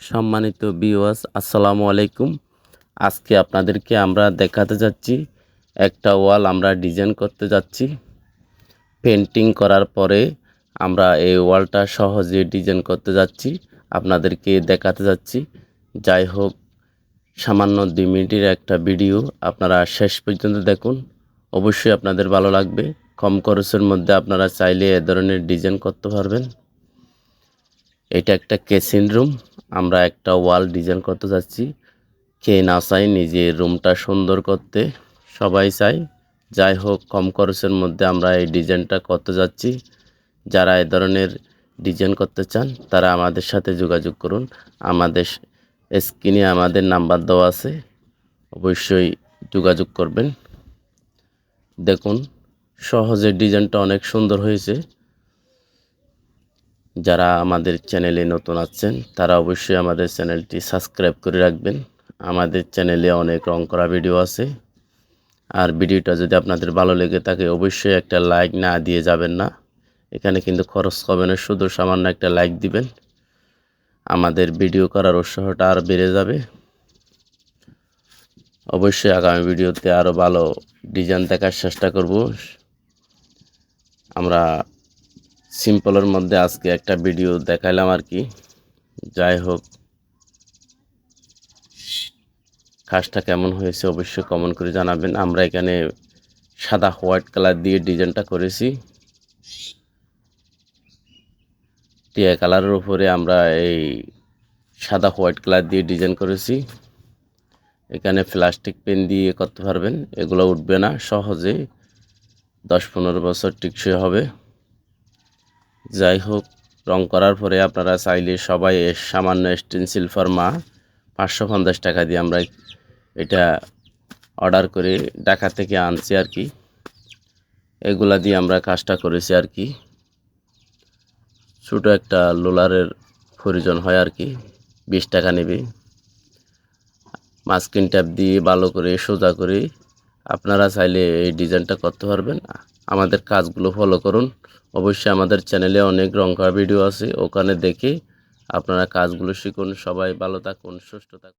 সম্মানিত বিওয়াস আসসালামু আলাইকুম। আজকে আপনাদেরকে আমরা দেখাতে যাচ্ছি, একটা ওয়াল আমরা ডিজাইন করতে যাচ্ছি। পেন্টিং করার পরে আমরা এই ওয়ালটা সহজে ডিজাইন করতে যাচ্ছি, আপনাদেরকে দেখাতে যাচ্ছি। যাই হোক, সামান্য দুই মিনিটের একটা ভিডিও আপনারা শেষ পর্যন্ত দেখুন। অবশ্যই আপনাদের ভালো লাগবে, কম খরচের মধ্যে আপনারা চাইলে এ ধরনের ডিজাইন করতে পারবেন। এটা একটা কেসিন রুম। আমরা একটা ওয়াল ডিজাইন করতে যাচ্ছি। কে না চাই নিজের রুমটা সুন্দর করতে, সবাই চাই যাই হোক, কম খরচের মধ্যে আমরা এই ডিজাইনটা করতে যাচ্ছি। যারা এ ধরনের ডিজাইন করতে চান, তারা আমাদের সাথে যোগাযোগ করুন। আমাদের স্ক্রিনে আমাদের নাম্বার দেওয়া আছে, অবশ্যই যোগাযোগ করবেন। দেখুন, সহজে ডিজাইনটা অনেক সুন্দর হয়েছে। যারা আমাদের চ্যানেলে নতুন আছেন, তারা অবশ্যই আমাদের চ্যানেলটি সাবস্ক্রাইব করে রাখবেন। আমাদের চ্যানেলে অনেক রং করা ভিডিও আছে। আর ভিডিওটা যদি আপনাদের ভালো লেগে থাকে, অবশ্যই একটা লাইক না দিয়ে যাবেন না। এখানে কিন্তু খরচ হবে না শুধু সামান্য একটা লাইক দিবেন। আমাদের ভিডিও করার উৎসাহটা আর বেড়ে যাবে। অবশ্যই আগামী ভিডিওতে আরও ভালো ডিজাইন দেখার চেষ্টা করব। আমরা সিম্পলের মধ্যে আজকে একটা ভিডিও দেখাইলাম আর কি। যাই হোক, কাজটা কেমন হয়েছে অবশ্যই কমেন্ট করে জানাবেন। আমরা এখানে সাদা হোয়াইট কালার দিয়ে ডিজাইনটা করেছি। টিয়া কালারের উপরে আমরা এই সাদা হোয়াইট কালার দিয়ে ডিজাইন করেছি। এখানে প্লাস্টিক পেন দিয়ে করতে পারবেন, এগুলো উঠবে না সহজে দশ পনেরো বছর টিকসই হবে। যাই হোক রং করার পরে আপনারা চাইলে সবাই সামান্য স্টেনসিল ফার্মা পাঁচশো পঞ্চাশ টাকা দিয়ে আমরা এটা অর্ডার করে ঢাকা থেকে আনছি আর কি। এগুলা দিয়ে আমরা কাজটা করেছি আর কি। ছোটো একটা লোলারের প্রয়োজন হয় আর কি, বিশ টাকা নেবে। মাস্কিন ট্যাপ দিয়ে ভালো করে সোজা করে আপনারা চাইলে এই ডিজাইনটা করতে পারবেন। আমাদের কাজগুলো ফলো করুন। অবশ্যই আমাদের চ্যানেলে অনেক রং করা ভিডিও আছে। ওখানে দেখে আপনারা কাজগুলো শিখুন। সবাই ভালো থাকুন, সুস্থ থাকুন।